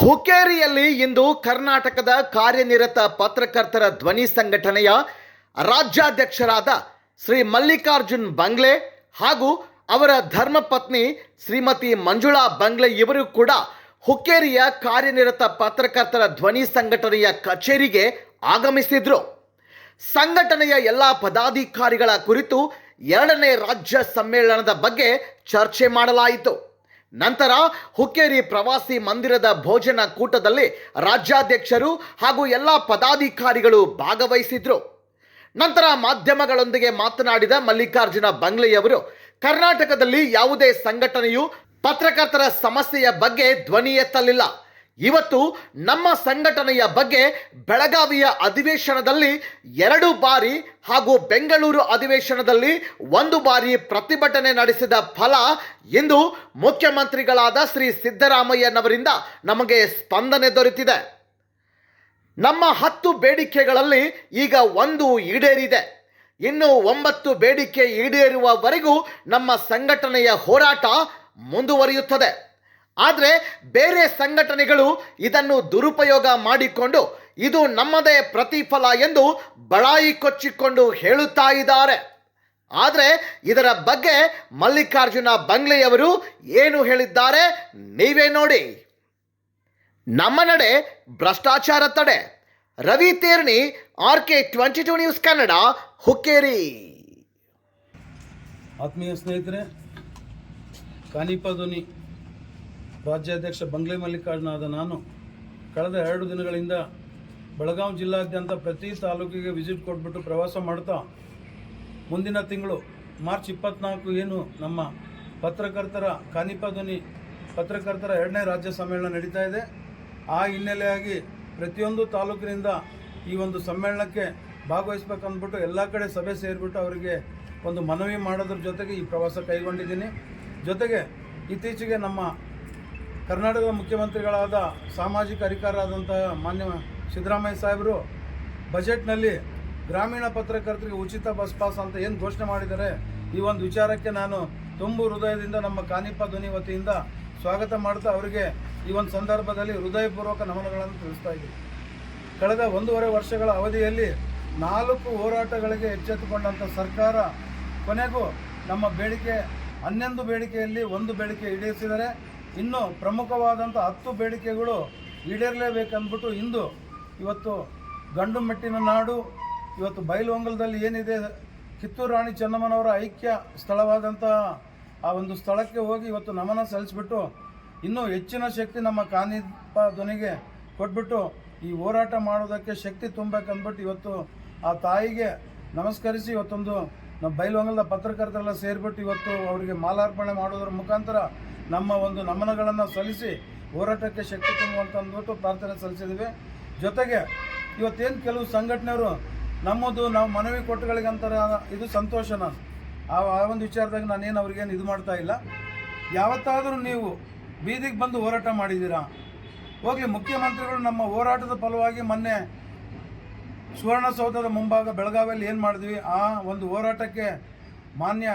ಹುಕ್ಕೇರಿಯಲ್ಲಿ ಇಂದು ಕರ್ನಾಟಕದ ಕಾರ್ಯನಿರತ ಪತ್ರಕರ್ತರ ಧ್ವನಿ ಸಂಘಟನೆಯ ರಾಜ್ಯಾಧ್ಯಕ್ಷರಾದ ಶ್ರೀ ಮಲ್ಲಿಕಾರ್ಜುನ್ ಬಂಗ್ಲೆ ಹಾಗೂ ಅವರ ಧರ್ಮಪತ್ನಿ ಶ್ರೀಮತಿ ಮಂಜುಳಾ ಬಂಗ್ಲೆ ಇವರು ಕೂಡ ಹುಕ್ಕೇರಿಯ ಕಾರ್ಯನಿರತ ಪತ್ರಕರ್ತರ ಧ್ವನಿ ಸಂಘಟನೆಯ ಕಚೇರಿಗೆ ಆಗಮಿಸಿದ್ರು. ಸಂಘಟನೆಯ ಎಲ್ಲ ಪದಾಧಿಕಾರಿಗಳ ಕುರಿತು ಎರಡನೇ ರಾಜ್ಯ ಸಮ್ಮೇಳನದ ಬಗ್ಗೆ ಚರ್ಚೆ ಮಾಡಲಾಯಿತು. ನಂತರ ಹುಕ್ಕೇರಿ ಪ್ರವಾಸಿ ಮಂದಿರದ ಭೋಜನ ಕೂಟದಲ್ಲಿ ರಾಜ್ಯಾಧ್ಯಕ್ಷರು ಹಾಗೂ ಎಲ್ಲ ಪದಾಧಿಕಾರಿಗಳು ಭಾಗವಹಿಸಿದ್ರು. ನಂತರ ಮಾಧ್ಯಮಗಳೊಂದಿಗೆ ಮಾತನಾಡಿದ ಮಲ್ಲಿಕಾರ್ಜುನ ಬಂಗ್ಲೆಯವರು, ಕರ್ನಾಟಕದಲ್ಲಿ ಯಾವುದೇ ಸಂಘಟನೆಯು ಪತ್ರಕರ್ತರ ಸಮಸ್ಯೆಯ ಬಗ್ಗೆ ಧ್ವನಿ ಎತ್ತಲಿಲ್ಲ. ಇವತ್ತು ನಮ್ಮ ಸಂಘಟನೆಯ ಬಗ್ಗೆ ಬೆಳಗಾವಿಯ ಅಧಿವೇಶನದಲ್ಲಿ ಎರಡು ಬಾರಿ ಹಾಗೂ ಬೆಂಗಳೂರು ಅಧಿವೇಶನದಲ್ಲಿ ಒಂದು ಬಾರಿ ಪ್ರತಿಭಟನೆ ನಡೆಸಿದ ಫಲ ಇಂದು ಮುಖ್ಯಮಂತ್ರಿಗಳಾದ ಶ್ರೀ ಸಿದ್ದರಾಮಯ್ಯನವರಿಂದ ನಮಗೆ ಸ್ಪಂದನೆ ದೊರೆತಿದೆ. ನಮ್ಮ ಹತ್ತು ಬೇಡಿಕೆಗಳಲ್ಲಿ ಈಗ ಒಂದು ಈಡೇರಿದೆ. ಇನ್ನು ಒಂಬತ್ತು ಬೇಡಿಕೆ ಈಡೇರುವವರೆಗೂ ನಮ್ಮ ಸಂಘಟನೆಯ ಹೋರಾಟ ಮುಂದುವರಿಯುತ್ತದೆ. ಆದರೆ ಬೇರೆ ಸಂಘಟನೆಗಳು ಇದನ್ನು ದುರುಪಯೋಗ ಮಾಡಿಕೊಂಡು ಇದು ನಮ್ಮದೇ ಪ್ರತಿಫಲ ಎಂದು ಬಳಾಯಿ ಕೊಚ್ಚಿಕೊಂಡು ಹೇಳುತ್ತಾ ಇದ್ದಾರೆ. ಆದರೆ ಇದರ ಬಗ್ಗೆ ಮಲ್ಲಿಕಾರ್ಜುನ ಬಂಗ್ಲೆಯವರು ಏನು ಹೇಳಿದ್ದಾರೆ ನೀವೇ ನೋಡಿ. ನಮ್ಮ ನಡೆ ಭ್ರಷ್ಟಾಚಾರ ತಡೆ. Ravi Terni R K twenty two news Kannada, Hukkeri. ಆತ್ಮೀಯ ಸ್ನೇಹಿತರೆ, ಕಾನಿಪ ರಾಜ್ಯಾಧ್ಯಕ್ಷ ಬಂಗ್ಲೆ ಮಲ್ಲಿಕಾರ್ಜುನಾದ ನಾನು ಕಳೆದ ಎರಡು ದಿನಗಳಿಂದ ಬೆಳಗಾವಿ ಜಿಲ್ಲಾದ್ಯಂತ ಪ್ರತಿ ತಾಲೂಕಿಗೆ ವಿಸಿಟ್ ಕೊಟ್ಬಿಟ್ಟು ಪ್ರವಾಸ ಮಾಡ್ತಾ ಮುಂದಿನ ತಿಂಗಳು ಮಾರ್ಚ್ ಇಪ್ಪತ್ನಾಲ್ಕು ಏನು ನಮ್ಮ ಪತ್ರಕರ್ತರ ಕಾನಿಪ ಧ್ವನಿ ಪತ್ರಕರ್ತರ ಎರಡನೇ ರಾಜ್ಯ ಸಮ್ಮೇಳನ ನಡೀತಾ ಇದೆ. ಆ ಹಿನ್ನೆಲೆಯಾಗಿ ಪ್ರತಿಯೊಂದು ತಾಲೂಕಿನಿಂದ ಈ ಒಂದು ಸಮ್ಮೇಳನಕ್ಕೆ ಭಾಗವಹಿಸ್ಬೇಕಂದ್ಬಿಟ್ಟು ಎಲ್ಲ ಕಡೆ ಸಭೆ ಸೇರಿಬಿಟ್ಟು ಅವರಿಗೆ ಒಂದು ಮನವಿ ಮಾಡೋದ್ರ ಜೊತೆಗೆ ಈ ಪ್ರವಾಸ ಕೈಗೊಂಡಿದ್ದೀನಿ. ಜೊತೆಗೆ ಇತ್ತೀಚೆಗೆ ನಮ್ಮ ಕರ್ನಾಟಕದ ಮುಖ್ಯಮಂತ್ರಿಗಳಾದ ಸಾಮಾಜಿಕ ಅಧಿಕಾರರಾದಂತಹ ಮಾನ್ಯ ಸಿದ್ದರಾಮಯ್ಯ ಸಾಹೇಬರು, ಬಜೆಟ್ನಲ್ಲಿ ಗ್ರಾಮೀಣ ಪತ್ರಕರ್ತರಿಗೆ ಉಚಿತ ಬಸ್ ಪಾಸ್ ಅಂತ ಏನು ಘೋಷಣೆ ಮಾಡಿದ್ದಾರೆ, ಈ ಒಂದು ವಿಚಾರಕ್ಕೆ ನಾನು ತುಂಬು ಹೃದಯದಿಂದ ನಮ್ಮ ಕಾನಿಪ್ಪ ಧ್ವನಿ ವತಿಯಿಂದ ಸ್ವಾಗತ ಮಾಡ್ತಾ ಅವರಿಗೆ ಈ ಒಂದು ಸಂದರ್ಭದಲ್ಲಿ ಹೃದಯಪೂರ್ವಕ ನಮನಗಳನ್ನು ತಿಳಿಸ್ತಾ ಇದ್ದೀವಿ ಕಳೆದ ಒಂದೂವರೆ ವರ್ಷಗಳ ಅವಧಿಯಲ್ಲಿ ನಾಲ್ಕು ಹೋರಾಟಗಳಿಗೆ ಎಚ್ಚೆತ್ತುಕೊಂಡಂಥ ಸರ್ಕಾರ ಕೊನೆಗೂ ನಮ್ಮ ಬೇಡಿಕೆ, ಹನ್ನೊಂದು ಬೇಡಿಕೆಯಲ್ಲಿ ಒಂದು ಬೇಡಿಕೆ ಈಡೇರಿಸಿದರೆ ಇನ್ನು ಪ್ರಮುಖವಾದಂಥ ಹತ್ತು ಬೇಡಿಕೆಗಳು ಈಡೇರಲೇಬೇಕಂದ್ಬಿಟ್ಟು ಇಂದು ಇವತ್ತು ಗಂಡು ಮೆಟ್ಟಿನ ನಾಡು, ಇವತ್ತು ಬಯಲುವಂಗಲದಲ್ಲಿ ಏನಿದೆ, ಕಿತ್ತೂರು ರಾಣಿ ಚೆನ್ನಮ್ಮನವರ ಐಕ್ಯ ಸ್ಥಳವಾದಂಥ ಆ ಒಂದು ಸ್ಥಳಕ್ಕೆ ಹೋಗಿ ಇವತ್ತು ನಮನ ಸಲ್ಲಿಸ್ಬಿಟ್ಟು ಇನ್ನೂ ಹೆಚ್ಚಿನ ಶಕ್ತಿ ನಮ್ಮ ಕಾನಿಪ ಧ್ವನಿಗೆ ಕೊಟ್ಬಿಟ್ಟು ಈ ಹೋರಾಟ ಮಾಡೋದಕ್ಕೆ ಶಕ್ತಿ ತುಂಬಬೇಕಂದ್ಬಿಟ್ಟು ಇವತ್ತು ಆ ತಾಯಿಗೆ ನಮಸ್ಕರಿಸಿ ಇವತ್ತೊಂದು ನಮ್ಮ ಬಯಲುವಂಗಲದ ಪತ್ರಕರ್ತರೆಲ್ಲ ಸೇರಿಬಿಟ್ಟು ಇವತ್ತು ಅವರಿಗೆ ಮಾಲಾರ್ಪಣೆ ಮಾಡೋದ್ರ ಮುಖಾಂತರ ನಮ್ಮ ಒಂದು ನಮನಗಳನ್ನು ಸಲ್ಲಿಸಿ ಹೋರಾಟಕ್ಕೆ ಶಕ್ತಿ ತುಂಬುವಂತ ಅಂದ್ಬಿಟ್ಟು ಪ್ರಾರ್ಥನೆ ಸಲ್ಲಿಸಿದ್ವಿ. ಜೊತೆಗೆ ಇವತ್ತೇನು ಕೆಲವು ಸಂಘಟನೆಯವರು ನಮ್ಮದು ನಾವು ಮನವಿ ಅಂತ ಇದು ಸಂತೋಷನ. ಆ ಆ ಒಂದು ವಿಚಾರದಾಗ ನಾನೇನು ಅವ್ರಿಗೇನು ಇದು ಮಾಡ್ತಾ ಇಲ್ಲ. ಯಾವತ್ತಾದರೂ ನೀವು ಬೀದಿಗೆ ಬಂದು ಹೋರಾಟ ಮಾಡಿದ್ದೀರಾ ಹೋಗಲಿ, ಮುಖ್ಯಮಂತ್ರಿಗಳು ನಮ್ಮ ಹೋರಾಟದ ಫಲವಾಗಿ ಮೊನ್ನೆ ಸುವರ್ಣಸೌಧದ ಮುಂಭಾಗ ಬೆಳಗಾವಿಯಲ್ಲಿ ಏನು ಮಾಡಿದ್ವಿ? ಆ ಒಂದು ಹೋರಾಟಕ್ಕೆ ಮಾನ್ಯ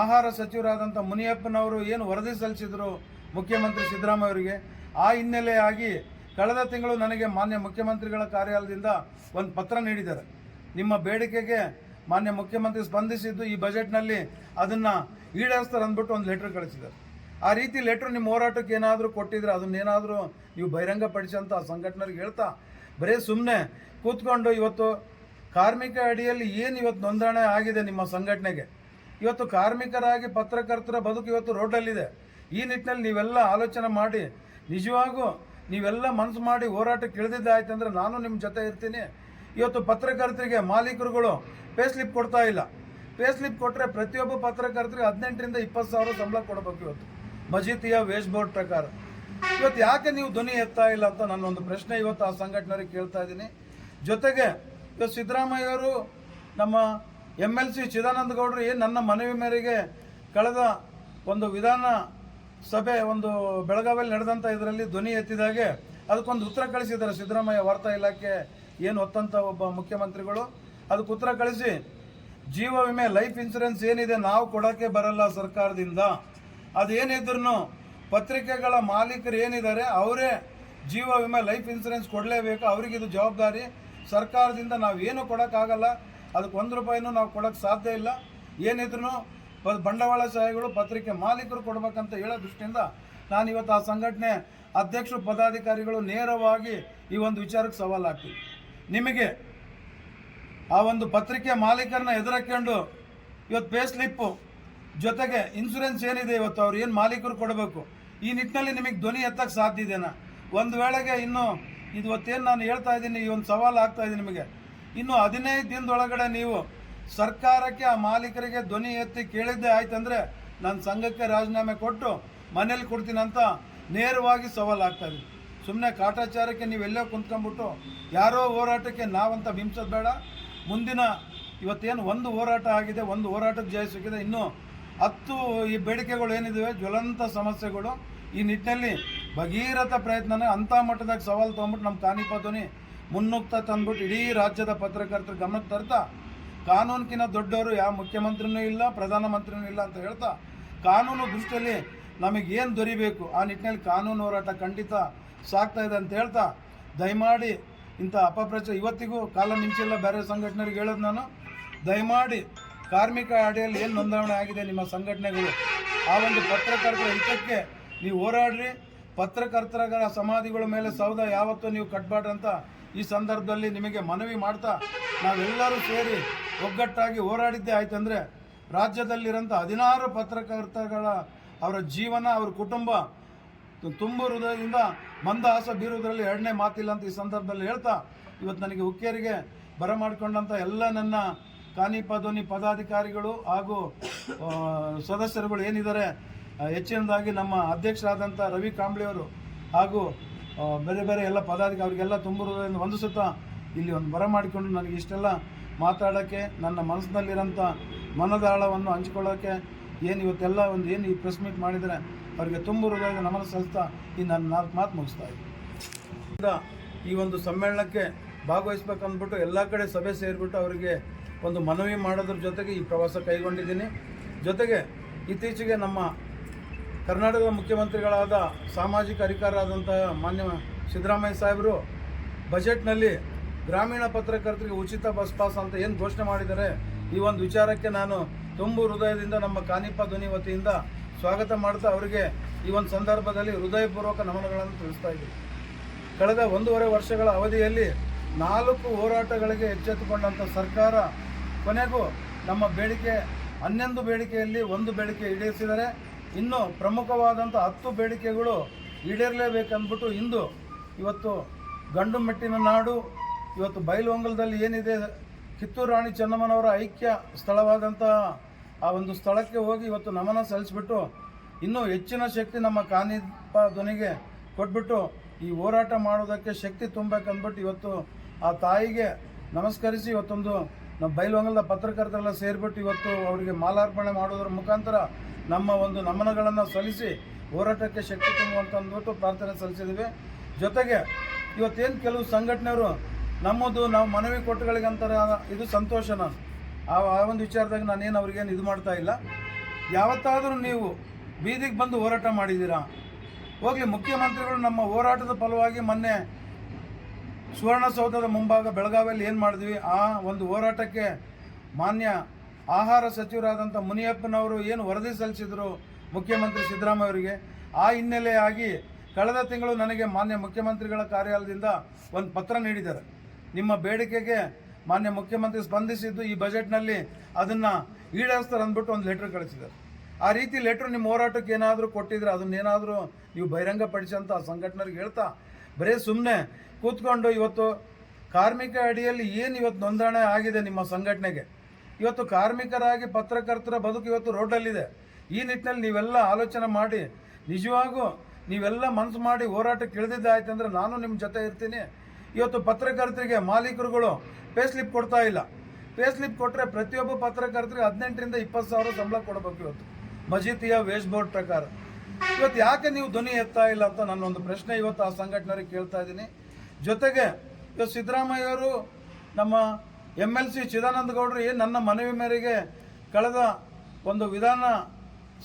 ಆಹಾರ ಸಚಿವರಾದಂಥ ಮುನಿಯಪ್ಪನವರು ಏನು ವರದಿ ಸಲ್ಲಿಸಿದ್ರು ಮುಖ್ಯಮಂತ್ರಿ ಸಿದ್ದರಾಮಯ್ಯ ಅವರಿಗೆ, ಆ ಹಿನ್ನೆಲೆಯಾಗಿ ಕಳೆದ ತಿಂಗಳು ನನಗೆ ಮಾನ್ಯ ಮುಖ್ಯಮಂತ್ರಿಗಳ ಕಾರ್ಯಾಲಯದಿಂದ ಒಂದು ಪತ್ರ ನೀಡಿದ್ದಾರೆ. ನಿಮ್ಮ ಬೇಡಿಕೆಗೆ ಮಾನ್ಯ ಮುಖ್ಯಮಂತ್ರಿ ಸ್ಪಂದಿಸಿದ್ದು ಈ ಬಜೆಟ್ನಲ್ಲಿ ಅದನ್ನು ಈಡೇರಿಸ್ತಾರೆ ಅಂದ್ಬಿಟ್ಟು ಒಂದು ಲೆಟ್ರ್ ಕಳಿಸಿದ್ದಾರೆ. ಆ ರೀತಿ ಲೆಟ್ರ್ ನಿಮ್ಮ ಹೋರಾಟಕ್ಕೆ ಏನಾದರೂ ಕೊಟ್ಟಿದ್ರೆ ಅದನ್ನೇನಾದರೂ ನೀವು ಬಹಿರಂಗಪಡಿಸಂತ ಆ ಸಂಘಟನೆಗೆ ಹೇಳ್ತಾ, ಬರೀ ಸುಮ್ಮನೆ ಕೂತ್ಕೊಂಡು ಇವತ್ತು ಕಾರ್ಮಿಕ ಅಡಿಯಲ್ಲಿ ಏನು ಇವತ್ತು ನೋಂದಣಿ ಆಗಿದೆ ನಿಮ್ಮ ಸಂಘಟನೆಗೆ? ಇವತ್ತು ಕಾರ್ಮಿಕರಾಗಿ ಪತ್ರಕರ್ತರ ಬದುಕು ಇವತ್ತು ರೋಡಲ್ಲಿದೆ ಈ ನಿಟ್ಟಿನಲ್ಲಿ ನೀವೆಲ್ಲ ಆಲೋಚನೆ ಮಾಡಿ, ನಿಜವಾಗೂ ನೀವೆಲ್ಲ ಮನಸ್ಸು ಮಾಡಿ ಹೋರಾಟಕ್ಕೆ ಇಳಿದಿದ್ದಾಯ್ತು ಅಂದರೆ ನಾನು ನಿಮ್ಮ ಜೊತೆ ಇರ್ತೀನಿ. ಇವತ್ತು ಪತ್ರಕರ್ತರಿಗೆ ಮಾಲೀಕರುಗಳು ಪೇ ಸ್ಲಿಪ್ ಕೊಡ್ತಾ ಇಲ್ಲ. ಪೇ ಸ್ಲಿಪ್ ಕೊಟ್ಟರೆ ಪ್ರತಿಯೊಬ್ಬ ಪತ್ರಕರ್ತರಿಗೆ ಹದಿನೆಂಟರಿಂದ ಇಪ್ಪತ್ತು ಸಾವಿರ ಸಂಬಳ ಕೊಡಬೇಕು ಇವತ್ತು. ಮಜೀತಿಯ ವೇಸ್ಟ್ ಬೋರ್ಡ್ ಪ್ರಕಾರ. ಇವತ್ತು ಯಾಕೆ ನೀವು ಧ್ವನಿ ಎತ್ತಾ ಇಲ್ಲ ಅಂತ ನನ್ನೊಂದು ಪ್ರಶ್ನೆ ಇವತ್ತು ಆ ಸಂಘಟನೆಯವರಿಗೆ ಕೇಳ್ತಾ ಇದ್ದೀನಿ. ಜೊತೆಗೆ ಇವತ್ತು ಸಿದ್ದರಾಮಯ್ಯವರು ನಮ್ಮ ಎಂ ಎಲ್ ಸಿ ಚಿದಾನಂದ ಗೌಡರು ಏನು ನನ್ನ ಮನವಿ ಮೇರೆಗೆ ಕಳೆದ ಒಂದು ವಿಧಾನ ಸಭೆ ಒಂದು ಬೆಳಗಾವಿಯಲ್ಲಿ ನಡೆದಂಥ ಇದರಲ್ಲಿ ಧ್ವನಿ ಎತ್ತಿದಾಗೆ ಅದಕ್ಕೊಂದು ಉತ್ತರ ಕಳಿಸಿದ್ದಾರೆ ಸಿದ್ದರಾಮಯ್ಯ ವಾರ್ತಾ ಇಲಾಖೆ ಏನು ಹೊತ್ತಂತ ಒಬ್ಬ ಮುಖ್ಯಮಂತ್ರಿಗಳು. ಅದಕ್ಕೆ ಉತ್ತರ ಕಳಿಸಿ, ಜೀವ ವಿಮೆ, ಲೈಫ್ ಇನ್ಸೂರೆನ್ಸ್ ಏನಿದೆ ನಾವು ಕೊಡೋಕ್ಕೆ ಬರಲ್ಲ ಸರ್ಕಾರದಿಂದ. ಅದೇನಿದ್ರು ಪತ್ರಿಕೆಗಳ ಮಾಲೀಕರು ಏನಿದ್ದಾರೆ ಅವರೇ ಜೀವ ವಿಮೆ, ಲೈಫ್ ಇನ್ಸೂರೆನ್ಸ್ ಕೊಡಲೇಬೇಕು, ಅವ್ರಿಗಿದು ಜವಾಬ್ದಾರಿ. ಸರ್ಕಾರದಿಂದ ನಾವು ನಾವೇನು ಕೊಡೋಕ್ಕಾಗಲ್ಲ. ಅದಕ್ಕೆ ಒಂದು ರೂಪಾಯಿನೂ ನಾವು ಕೊಡೋಕ್ಕೆ ಸಾಧ್ಯ ಇಲ್ಲ. ಏನಿದ್ರು ಬಂಡವಾಳಶಾಹಿಗಳು ಪತ್ರಿಕೆ ಮಾಲೀಕರು ಕೊಡಬೇಕಂತ ಹೇಳೋ ದೃಷ್ಟಿಯಿಂದ ನಾನು ಇವತ್ತು ಆ ಸಂಘಟನೆ ಅಧ್ಯಕ್ಷರು, ಪದಾಧಿಕಾರಿಗಳು ನೇರವಾಗಿ ಈ ಒಂದು ವಿಚಾರಕ್ಕೆ ಸವಾಲು ಹಾಕ್ತೀವಿ ನಿಮಗೆ ಆ ಒಂದು ಪತ್ರಿಕೆ ಮಾಲೀಕರನ್ನ ಎದುರಕೊಂಡು ಇವತ್ತು ಪೇ ಸ್ಲಿಪ್ಪು ಜೊತೆಗೆ ಇನ್ಸೂರೆನ್ಸ್ ಏನಿದೆ ಇವತ್ತು ಅವ್ರು ಏನು ಮಾಲೀಕರು ಕೊಡಬೇಕು? ಈ ನಿಟ್ಟಿನಲ್ಲಿ ನಿಮಗೆ ಧ್ವನಿ ಎತ್ತಕ್ಕೆ ಸಾಧ್ಯ ಇದೆಯಾ ಒಂದು ವೇಳೆಗೆ ಇನ್ನು ಇವತ್ತೇನು ನಾನು ಹೇಳ್ತಾ ಇದ್ದೀನಿ, ಈ ಒಂದು ಸವಾಲು ಆಗ್ತಾ ಇದೆ ನಿಮಗೆ. ಇನ್ನು ಹದಿನೈದು ದಿನದೊಳಗಡೆ ನೀವು ಸರ್ಕಾರಕ್ಕೆ, ಆ ಮಾಲೀಕರಿಗೆ ಧ್ವನಿ ಎತ್ತಿ ಕೇಳಿದ್ದೆ ಆಯ್ತಂದ್ರೆ ನಾನು ಸಂಘಕ್ಕೆ ರಾಜೀನಾಮೆ ಕೊಟ್ಟು ಮನೇಲಿ ಕೊಡ್ತೀನಿ ಅಂತ ನೇರವಾಗಿ ಸವಾಲು ಆಗ್ತಾ ಇದ್ದೀನಿ ಸುಮ್ಮನೆ ಕಾಟಾಚಾರಕ್ಕೆ ನೀವೆಲ್ಲೋ ಕುಂತ್ಕೊಂಡ್ಬಿಟ್ಟು ಯಾರೋ ಹೋರಾಟಕ್ಕೆ ನಾವಂತ ಬಿಂಬಿಸೋದು ಬೇಡ. ಮುಂದಿನ ಇವತ್ತೇನು ಒಂದು ಹೋರಾಟ ಆಗಿದೆ, ಒಂದು ಹೋರಾಟಕ್ಕೆ ಜಯ ಸಿಕ್ಕಿದೆ. ಇನ್ನು ಹತ್ತು ಈ ಬೇಡಿಕೆಗಳು ಏನಿದಾವೆ, ಜ್ವಲಂತ ಸಮಸ್ಯೆಗಳು. ಈ ನಿಟ್ಟಿನಲ್ಲಿ ಭಗೀರಥ ಪ್ರಯತ್ನನ ಅಂಥ ಮಟ್ಟದಾಗ ಸವಾಲು ತೊಗೊಂಬಿಟ್ಟು ನಮ್ಮ ಕಾನಿಪಾತೋನಿ ಮುನ್ನುಗ್ತಾ ತಂದ್ಬಿಟ್ಟು ಇಡೀ ರಾಜ್ಯದ ಪತ್ರಕರ್ತರ ಗಮನಕ್ಕೆ ತರ್ತಾ ಕಾನೂನಿನ ದೊಡ್ಡವರು ಯಾವ ಮುಖ್ಯಮಂತ್ರಿನೂ ಇಲ್ಲ, ಪ್ರಧಾನಮಂತ್ರಿನೂ ಇಲ್ಲ ಅಂತ ಹೇಳ್ತಾ, ಕಾನೂನು ದೃಷ್ಟಿಯಲ್ಲಿ ನಮಗೆ ಏನು ದೊರಿಬೇಕು? ಆ ನಿಟ್ಟಿನಲ್ಲಿ ಕಾನೂನು ಹೋರಾಟ ಖಂಡಿತ ಸಾಕ್ತಾ ಇದೆ ಅಂತ ಹೇಳ್ತಾ, ದಯಮಾಡಿ ಇಂಥ ಅಪಪ್ರಚಾರ, ಇವತ್ತಿಗೂ ಕಾಲ ಮಿಂಚಿಲ್ಲ ಬೇರೆ ಸಂಘಟನೆಗೆ ಹೇಳೋದು ನಾನು, ದಯಮಾಡಿ ಕಾರ್ಮಿಕ ಅಡಿಯಲ್ಲಿ ಏನು ನೋಂದಾವಣೆ ಆಗಿದೆ ನಿಮ್ಮ ಸಂಘಟನೆಗಳು? ಆ ಒಂದು ಪತ್ರಕರ್ತರ ಹಿತಕ್ಕೆ ನೀವು ಹೋರಾಡ್ರಿ ಪತ್ರಕರ್ತರ ಸಮಾಧಿಗಳ ಮೇಲೆ ಸೌಧ ಯಾವತ್ತೂ ನೀವು ಕಟ್ಬಾರ್ದು ಅಂತ ಈ ಸಂದರ್ಭದಲ್ಲಿ ನಿಮಗೆ ಮನವಿ ಮಾಡ್ತಾ ನಾವೆಲ್ಲರೂ ಸೇರಿ ಒಗ್ಗಟ್ಟಾಗಿ ಹೋರಾಡಿದ್ದೇ ಆಯ್ತಂದರೆ ರಾಜ್ಯದಲ್ಲಿರೋಂಥ ಹದಿನಾರು ಪತ್ರಕರ್ತಗಳ ಅವರ ಜೀವನ, ಅವರ ಕುಟುಂಬ ತುಂಬ ಹೃದಯದಿಂದ ಮಂದಹಾಸ ಬೀರುವುದರಲ್ಲಿ ಎರಡನೇ ಮಾತಿಲ್ಲ ಅಂತ ಈ ಸಂದರ್ಭದಲ್ಲಿ ಹೇಳ್ತಾ ಇವತ್ತು ನನಗೆ ಹುಕ್ಕೇರಿಗೆ ಬರಮಾಡಿಕೊಂಡಂಥ ಎಲ್ಲ ನನ್ನ ಕಾನಿಪ ಧ್ವನಿ ಪದಾಧಿಕಾರಿಗಳು ಹಾಗೂ ಸದಸ್ಯರುಗಳು ಏನಿದ್ದಾರೆ ಹೆಚ್ಚಿನದಾಗಿ ನಮ್ಮ ಅಧ್ಯಕ್ಷರಾದಂಥ ರವಿ ಕಾಂಬ್ಳಿಯವರು ಹಾಗೂ ಬೇರೆ ಬೇರೆ ಎಲ್ಲ ಪದಾಧಿಕ ಅವರಿಗೆಲ್ಲ ತುಂಬಿರೋದ್ರಿಂದ ಒಂದು ಸುತ್ತ ಇಲ್ಲಿ ಒಂದು ಬರ ಮಾಡಿಕೊಂಡು ನನಗೆ ಇಷ್ಟೆಲ್ಲ ಮಾತಾಡೋಕ್ಕೆ, ನನ್ನ ಮನಸ್ಸಿನಲ್ಲಿರೋಂಥ ಮನದಾಳವನ್ನು ಹಂಚಿಕೊಳ್ಳೋಕ್ಕೆ ಏನು ಇವತ್ತೆಲ್ಲ ಒಂದು ಏನು ಈ ಪ್ರೆಸ್ ಮೀಟ್ ಮಾಡಿದರೆ ಅವರಿಗೆ ತುಂಬ ಹೃದಯದ ನಮನ ಸಲ್ಲಿಸ್ತಾ ಈ ನನ್ನ ನಾಲ್ಕು ಮಾತು ಮುಗಿಸ್ತಾ ಇದ್ದೀನಿ. ಇಂದ ಈ ಒಂದು ಸಮ್ಮೇಳನಕ್ಕೆ ಭಾಗವಹಿಸ್ಬೇಕಂದ್ಬಿಟ್ಟು ಎಲ್ಲ ಕಡೆ ಸಭೆ ಸೇರಿಬಿಟ್ಟು ಅವರಿಗೆ ಒಂದು ಮನವಿ ಮಾಡೋದ್ರ ಜೊತೆಗೆ ಈ ಪ್ರವಾಸ ಕೈಗೊಂಡಿದ್ದೀನಿ. ಜೊತೆಗೆ ಇತ್ತೀಚೆಗೆ ನಮ್ಮ ಕರ್ನಾಟಕದ ಮುಖ್ಯಮಂತ್ರಿಗಳಾದ ಸಾಮಾಜಿಕ ಅಧಿಕಾರರಾದಂತಹ ಮಾನ್ಯ ಸಿದ್ದರಾಮಯ್ಯ ಸಾಹೇಬರು, ಬಜೆಟ್ನಲ್ಲಿ ಗ್ರಾಮೀಣ ಪತ್ರಕರ್ತರಿಗೆ ಉಚಿತ ಬಸ್ ಪಾಸ್ ಅಂತ ಏನು ಘೋಷಣೆ ಮಾಡಿದ್ದಾರೆ, ಈ ಒಂದು ವಿಚಾರಕ್ಕೆ ನಾನು ತುಂಬು ಹೃದಯದಿಂದ ನಮ್ಮ ಕಾನಿಪ್ಪ ಧ್ವನಿ ವತಿಯಿಂದ ಸ್ವಾಗತ ಮಾಡ್ತಾ ಅವರಿಗೆ ಈ ಒಂದು ಸಂದರ್ಭದಲ್ಲಿ ಹೃದಯಪೂರ್ವಕ ನಮನಗಳನ್ನು ತಿಳಿಸ್ತಾ ಇದ್ದೀವಿ ಕಳೆದ ಒಂದೂವರೆ ವರ್ಷಗಳ ಅವಧಿಯಲ್ಲಿ ನಾಲ್ಕು ಹೋರಾಟಗಳಿಗೆ ಎಚ್ಚೆತ್ತುಕೊಂಡಂಥ ಸರ್ಕಾರ ಕೊನೆಗೂ ನಮ್ಮ ಬೇಡಿಕೆ, ಹನ್ನೊಂದು ಬೇಡಿಕೆಯಲ್ಲಿ ಒಂದು ಬೇಡಿಕೆ ಈಡೇರಿಸಿದರೆ ಇನ್ನು ಪ್ರಮುಖವಾದಂಥ ಹತ್ತು ಬೇಡಿಕೆಗಳು ಈಡೇರಲೇಬೇಕಂದ್ಬಿಟ್ಟು ಇಂದು ಇವತ್ತು ಗಂಡು ಮೆಟ್ಟಿನ ನಾಡು, ಇವತ್ತು ಬಯಲುವಂಗಲದಲ್ಲಿ ಏನಿದೆ, ಕಿತ್ತೂರು ರಾಣಿ ಚೆನ್ನಮ್ಮನವರ ಐಕ್ಯ ಸ್ಥಳವಾದಂಥ ಆ ಒಂದು ಸ್ಥಳಕ್ಕೆ ಹೋಗಿ ಇವತ್ತು ನಮನ ಸಲ್ಲಿಸ್ಬಿಟ್ಟು ಇನ್ನೂ ಹೆಚ್ಚಿನ ಶಕ್ತಿ ನಮ್ಮ ಕಾನಿಪ ಧ್ವನಿಗೆ ಕೊಟ್ಬಿಟ್ಟು ಈ ಹೋರಾಟ ಮಾಡೋದಕ್ಕೆ ಶಕ್ತಿ ತುಂಬಬೇಕಂದ್ಬಿಟ್ಟು ಇವತ್ತು ಆ ತಾಯಿಗೆ ನಮಸ್ಕರಿಸಿ ಇವತ್ತೊಂದು ನಮ್ಮ ಬಯಲುವಂಗಲದ ಪತ್ರಕರ್ತರೆಲ್ಲ ಸೇರಿಬಿಟ್ಟು ಇವತ್ತು ಅವರಿಗೆ ಮಾಲಾರ್ಪಣೆ ಮಾಡೋದ್ರ ಮುಖಾಂತರ ನಮ್ಮ ಒಂದು ನಮನಗಳನ್ನು ಸಲ್ಲಿಸಿ ಹೋರಾಟಕ್ಕೆ ಶಕ್ತಿ ತುಂಬುವಂತ ಅಂದ್ಬಿಟ್ಟು ಪ್ರಾರ್ಥನೆ ಸಲ್ಲಿಸಿದ್ದೀವಿ ಜೊತೆಗೆ ಇವತ್ತೇನು ಕೆಲವು ಸಂಘಟನೆಯವರು ನಮ್ಮದು ನಾವು ಮನವಿ ಕೊಟ್ಟುಗಳಿಗಂತರ ಇದು ಸಂತೋಷ ನಾನು ಆ ಆ ಒಂದು ವಿಚಾರದಾಗ ನಾನೇನು ಅವ್ರಿಗೇನು ಇದು ಮಾಡ್ತಾ ಇಲ್ಲ. ಯಾವತ್ತಾದರೂ ನೀವು ಬೀದಿಗೆ ಬಂದು ಹೋರಾಟ ಮಾಡಿದ್ದೀರಾ ಹೋಗಲಿ, ಮುಖ್ಯಮಂತ್ರಿಗಳು ನಮ್ಮ ಹೋರಾಟದ ಫಲವಾಗಿ ಮೊನ್ನೆ ಸುವರ್ಣಸೌಧದ ಮುಂಭಾಗ ಬೆಳಗಾವಿಯಲ್ಲಿ ಏನು ಮಾಡಿದ್ವಿ? ಆ ಒಂದು ಹೋರಾಟಕ್ಕೆ ಮಾನ್ಯ ಆಹಾರ ಸಚಿವರಾದಂಥ ಮುನಿಯಪ್ಪನವರು ಏನು ವರದಿ ಸಲ್ಲಿಸಿದ್ರು ಮುಖ್ಯಮಂತ್ರಿ ಸಿದ್ದರಾಮಯ್ಯ ಅವರಿಗೆ, ಆ ಹಿನ್ನೆಲೆಯಾಗಿ ಕಳೆದ ತಿಂಗಳು ನನಗೆ ಮಾನ್ಯ ಮುಖ್ಯಮಂತ್ರಿಗಳ ಕಾರ್ಯಾಲಯದಿಂದ ಒಂದು ಪತ್ರ ನೀಡಿದ್ದಾರೆ. ನಿಮ್ಮ ಬೇಡಿಕೆಗೆ ಮಾನ್ಯ ಮುಖ್ಯಮಂತ್ರಿ ಸ್ಪಂದಿಸಿದ್ದು ಈ ಬಜೆಟ್ನಲ್ಲಿ ಅದನ್ನು ಈಡೇರಿಸ್ತಾರೆ ಅಂದ್ಬಿಟ್ಟು ಒಂದು ಲೆಟ್ರ್ ಕಳಿಸಿದ್ದಾರೆ. ಆ ರೀತಿ ಲೆಟ್ರ್ ನಿಮ್ಮ ಹೋರಾಟಕ್ಕೆ ಏನಾದರೂ ಕೊಟ್ಟಿದ್ರೆ ಅದನ್ನೇನಾದರೂ ನೀವು ಬಹಿರಂಗಪಡಿಸಂತ ಆ ಸಂಘಟನೆಗೆ ಹೇಳ್ತಾ, ಬರೀ ಸುಮ್ಮನೆ ಕೂತ್ಕೊಂಡು ಇವತ್ತು ಕಾರ್ಮಿಕ ಅಡಿಯಲ್ಲಿ ಏನು ಇವತ್ತು ನೋಂದಣಿ ಆಗಿದೆ ನಿಮ್ಮ ಸಂಘಟನೆಗೆ? ಇವತ್ತು ಕಾರ್ಮಿಕರಾಗಿ ಪತ್ರಕರ್ತರ ಬದುಕು ಇವತ್ತು ರೋಡಲ್ಲಿದೆ. ಈ ನಿಟ್ಟಿನಲ್ಲಿ ನೀವೆಲ್ಲ ಆಲೋಚನೆ ಮಾಡಿ, ನಿಜವಾಗೂ ನೀವೆಲ್ಲ ಮನಸ್ಸು ಮಾಡಿ ಹೋರಾಟಕ್ಕೆ ಇಳಿದಿದ್ದೆ ಆಯ್ತು ಅಂದರೆ ನಾನು ನಿಮ್ಮ ಜೊತೆ ಇರ್ತೀನಿ. ಇವತ್ತು ಪತ್ರಕರ್ತರಿಗೆ ಮಾಲೀಕರುಗಳು ಪೇ ಸ್ಲಿಪ್ ಕೊಡ್ತಾ ಇಲ್ಲ. ಪೇ ಸ್ಲಿಪ್ ಕೊಟ್ಟರೆ ಪ್ರತಿಯೊಬ್ಬ ಪತ್ರಕರ್ತರಿಗೆ ಹದಿನೆಂಟರಿಂದ ಇಪ್ಪತ್ತು ಸಾವಿರ ಸಂಬಳ ಕೊಡಬೇಕು ಇವತ್ತು. ಮಜೀತಿಯ ವೇಸ್ಟ್ ಬೋರ್ಡ್ ಪ್ರಕಾರ. ಇವತ್ತು ಯಾಕೆ ನೀವು ಧ್ವನಿ ಎತ್ತಾ ಇಲ್ಲ ಅಂತ ನನ್ನೊಂದು ಪ್ರಶ್ನೆ ಇವತ್ತು ಆ ಸಂಘಟನೆಗೆ ಕೇಳ್ತಾ ಇದ್ದೀನಿ. ಜೊತೆಗೆ ಇವತ್ತು ಸಿದ್ದರಾಮಯ್ಯವರು ನಮ್ಮ ಎಂ ಎಲ್ ಸಿ ಚಿದಾನಂದ ಗೌಡ್ರಿ ನನ್ನ ಮನವಿ ಮೇರೆಗೆ ಕಳೆದ ಒಂದು ವಿಧಾನ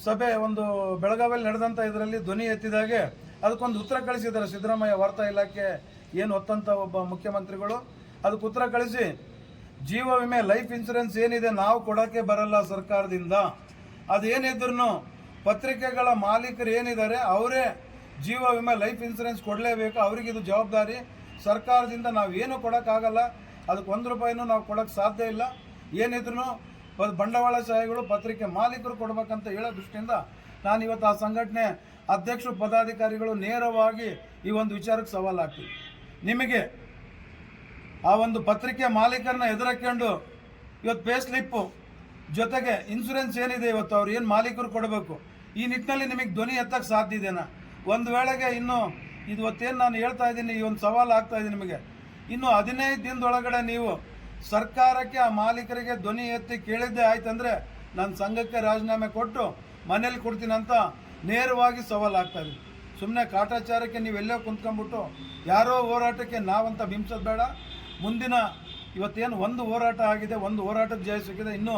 ಸಭೆ, ಒಂದು ಬೆಳಗಾವಿಯಲ್ಲಿ ನಡೆದಂಥ ಇದರಲ್ಲಿ ಧ್ವನಿ ಎತ್ತಿದಾಗೆ ಅದಕ್ಕೊಂದು ಉತ್ತರ ಕಳಿಸಿದ್ದಾರೆ ಸಿದ್ದರಾಮಯ್ಯ ವಾರ್ತಾ ಇಲಾಖೆ ಏನು ಹೊತ್ತಂತ ಒಬ್ಬ ಮುಖ್ಯಮಂತ್ರಿಗಳು. ಅದಕ್ಕೆ ಉತ್ತರ ಕಳಿಸಿ, ಜೀವ ವಿಮೆ, ಲೈಫ್ ಇನ್ಶೂರೆನ್ಸ್ ಏನಿದೆ ನಾವು ಕೊಡೋಕ್ಕೆ ಬರಲ್ಲ ಸರ್ಕಾರದಿಂದ. ಅದೇನಿದ್ರು ಪತ್ರಿಕೆಗಳ ಮಾಲೀಕರು ಏನಿದ್ದಾರೆ ಅವರೇ ಜೀವ ವಿಮೆ, ಲೈಫ್ ಇನ್ಶೂರೆನ್ಸ್ ಕೊಡಲೇಬೇಕು ಅವ್ರಿಗೆ ಇದು ಜವಾಬ್ದಾರಿ. ಸರ್ಕಾರದಿಂದ ನಾವೇನು ಕೊಡೋಕ್ಕಾಗಲ್ಲ. ಅದಕ್ಕೆ ಒಂದು ರೂಪಾಯಿನೂ ನಾವು ಕೊಡೋಕ್ಕೆ ಸಾಧ್ಯ ಇಲ್ಲ. ಏನಿದ್ರು ಬಂಡವಾಳಶಾಹಿಗಳು ಪತ್ರಿಕೆ ಮಾಲೀಕರು ಕೊಡಬೇಕಂತ ಹೇಳೋ ದೃಷ್ಟಿಯಿಂದ ನಾನು ಇವತ್ತು ಆ ಸಂಘಟನೆ ಅಧ್ಯಕ್ಷರು, ಪದಾಧಿಕಾರಿಗಳು ನೇರವಾಗಿ ಈ ಒಂದು ವಿಚಾರಕ್ಕೆ ಸವಾಲು ಹಾಕ್ತೀವಿ ನಿಮಗೆ ಆ ಒಂದು ಪತ್ರಿಕೆ ಮಾಲೀಕರನ್ನ ಎದುರಕೊಂಡು ಇವತ್ತು ಪೇ ಸ್ಲಿಪ್ಪು ಜೊತೆಗೆ ಇನ್ಸೂರೆನ್ಸ್ ಏನಿದೆ ಇವತ್ತು ಅವ್ರು ಏನು ಮಾಲೀಕರು ಕೊಡಬೇಕು? ಈ ನಿಟ್ಟಿನಲ್ಲಿ ನಿಮಗೆ ಧ್ವನಿ ಎತ್ತಕ್ಕೆ ಸಾಧ್ಯ ಇದೆಯಾ ಒಂದು ವೇಳೆಗೆ ಇನ್ನು ಇವತ್ತೇನು ನಾನು ಹೇಳ್ತಾ ಇದ್ದೀನಿ, ಈ ಒಂದು ಸವಾಲು ಆಗ್ತಾ ಇದೆ ನಿಮಗೆ. ಇನ್ನು ಹದಿನೈದು ದಿನದೊಳಗಡೆ ನೀವು ಸರ್ಕಾರಕ್ಕೆ, ಆ ಮಾಲೀಕರಿಗೆ ಧ್ವನಿ ಎತ್ತಿ ಕೇಳಿದ್ದೇ ಆಯ್ತಂದ್ರೆ ನಾನು ಸಂಘಕ್ಕೆ ರಾಜೀನಾಮೆ ಕೊಟ್ಟು ಮನೇಲಿ ಕೊಡ್ತೀನಿ ಅಂತ ನೇರವಾಗಿ ಸವಾಲು ಆಗ್ತಾ ಇದೆ. ಸುಮ್ಮನೆ ಕಾಟಾಚಾರಕ್ಕೆ ನೀವು ಎಲ್ಲೋ ಕುಂತ್ಕೊಂಡ್ಬಿಟ್ಟು ಯಾರೋ ಹೋರಾಟಕ್ಕೆ ನಾವಂತ ಬಿಂಬಿಸೋದು ಬೇಡ. ಮುಂದಿನ ಇವತ್ತೇನು ಒಂದು ಹೋರಾಟ ಆಗಿದೆ, ಒಂದು ಹೋರಾಟದ ಜಯ ಸಿಕ್ಕಿದೆ. ಇನ್ನು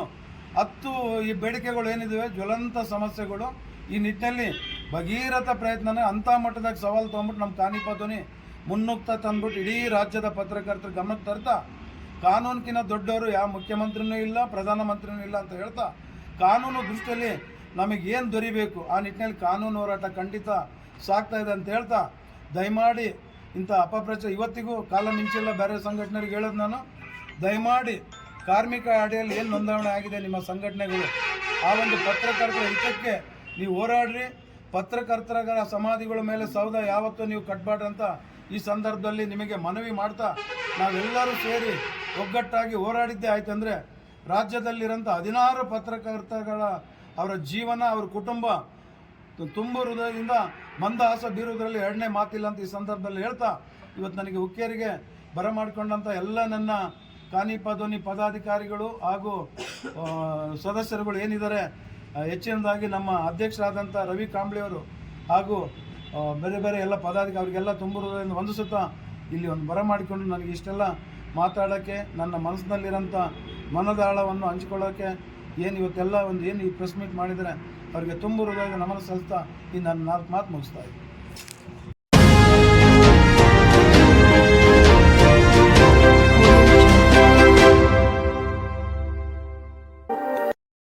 ಹತ್ತು ಈ ಬೇಡಿಕೆಗಳು ಏನಿದ್ದಾವೆ ಜ್ವಲಂತ ಸಮಸ್ಯೆಗಳು ಈ ನಿಟ್ಟಿನಲ್ಲಿ ಭಗೀರಥ ಪ್ರಯತ್ನನೇ ಅಂಥ ಮಟ್ಟದಾಗ ಸವಾಲು ತೊಗೊಂಬಿಟ್ಟು ನಮ್ಮ ಕಾನಿಪಾತೋನಿ ಮುನ್ನುಗ್ತಾ ತಂದ್ಬಿಟ್ಟು ಇಡೀ ರಾಜ್ಯದ ಪತ್ರಕರ್ತರ ಗಮನಕ್ಕೆ ತರ್ತಾ ಕಾನೂನಿನ ದೊಡ್ಡವರು ಯಾವ ಮುಖ್ಯಮಂತ್ರಿನೂ ಇಲ್ಲ, ಪ್ರಧಾನಮಂತ್ರಿನೂ ಇಲ್ಲ ಅಂತ ಹೇಳ್ತಾ, ಕಾನೂನು ದೃಷ್ಟಿಯಲ್ಲಿ ನಮಗೆ ಏನು ದೊರಿಬೇಕು? ಆ ನಿಟ್ಟಿನಲ್ಲಿ ಕಾನೂನು ಹೋರಾಟ ಖಂಡಿತ ಸಾಕ್ತಾ ಇದೆ ಅಂತ ಹೇಳ್ತಾ, ದಯಮಾಡಿ ಇಂಥ ಅಪಪ್ರಚಾರ, ಇವತ್ತಿಗೂ ಕಾಲ ಮಿಂಚಿಲ್ಲ ಬೇರೆ ಸಂಘಟನೆಗಳಿಗೆ ಹೇಳೋದು ನಾನು, ದಯಮಾಡಿ ಕಾರ್ಮಿಕ ಅಡಿಯಲ್ಲಿ ಏನು ನೋಂದಾವಣೆ ಆಗಿದೆ ನಿಮ್ಮ ಸಂಘಟನೆಗಳು? ಆ ಒಂದು ಪತ್ರಕರ್ತರ ಹಿತಕ್ಕೆ ನೀವು ಹೋರಾಡ್ರಿ ಪತ್ರಕರ್ತರ ಸಮಾಧಿಗಳ ಮೇಲೆ ಸೌಧ ಯಾವತ್ತೂ ನೀವು ಕಟ್ಬಾರ್ದು ಅಂತ ಈ ಸಂದರ್ಭದಲ್ಲಿ ನಿಮಗೆ ಮನವಿ ಮಾಡ್ತಾ ನಾವೆಲ್ಲರೂ ಸೇರಿ ಒಗ್ಗಟ್ಟಾಗಿ ಹೋರಾಡಿದ್ದೇ ಆಯ್ತಂದರೆ ರಾಜ್ಯದಲ್ಲಿರೋಂಥ ಹದಿನಾರು ಪತ್ರಕರ್ತಗಳ ಅವರ ಜೀವನ, ಅವರ ಕುಟುಂಬ ತುಂಬ ಹೃದಯದಿಂದ ಮಂದಹಾಸ ಬೀರುವುದರಲ್ಲಿ ಎರಡನೇ ಮಾತಿಲ್ಲ ಅಂತ ಈ ಸಂದರ್ಭದಲ್ಲಿ ಹೇಳ್ತಾ ಇವತ್ತು ನನಗೆ ಹುಕ್ಕೇರಿಗೆ ಬರಮಾಡಿಕೊಂಡಂಥ ಎಲ್ಲ ನನ್ನ ಕಾನಿಪ ಧ್ವನಿ ಪದಾಧಿಕಾರಿಗಳು ಹಾಗೂ ಸದಸ್ಯರುಗಳು ಏನಿದ್ದಾರೆ ಹೆಚ್ಚಿನದಾಗಿ ನಮ್ಮ ಅಧ್ಯಕ್ಷರಾದಂಥ ರವಿ ಕಾಂಬ್ಳಿಯವರು ಹಾಗೂ ಬೇರೆ ಬೇರೆ ಎಲ್ಲ ಪದಾಧಿಕಾರಿ ಅವರಿಗೆಲ್ಲ ತುಂಬಿರೋದ್ರಿಂದ ಒಂದು ಇಲ್ಲಿ ಒಂದು ಬರ ಮಾಡಿಕೊಂಡು ನನಗೆ ಇಷ್ಟೆಲ್ಲ ಮಾತಾಡೋಕ್ಕೆ, ನನ್ನ ಮನಸ್ಸಿನಲ್ಲಿರೋಂಥ ಮನದಾಳವನ್ನು ಹಂಚಿಕೊಳ್ಳೋಕ್ಕೆ ಏನು ಇವತ್ತೆಲ್ಲ ಒಂದು ಏನು ಈ ಪ್ರೆಸ್ ಮೀಟ್ ಮಾಡಿದರೆ ಅವರಿಗೆ ತುಂಬ ಹೃದಯದ ನಮನ ಸಲ್ಲಿಸ್ತಾ ಈ ನನ್ನ ನಾಲ್ಕು ಮಾತು ಮುಗಿಸ್ತಾ ಇದ್ದೀನಿ.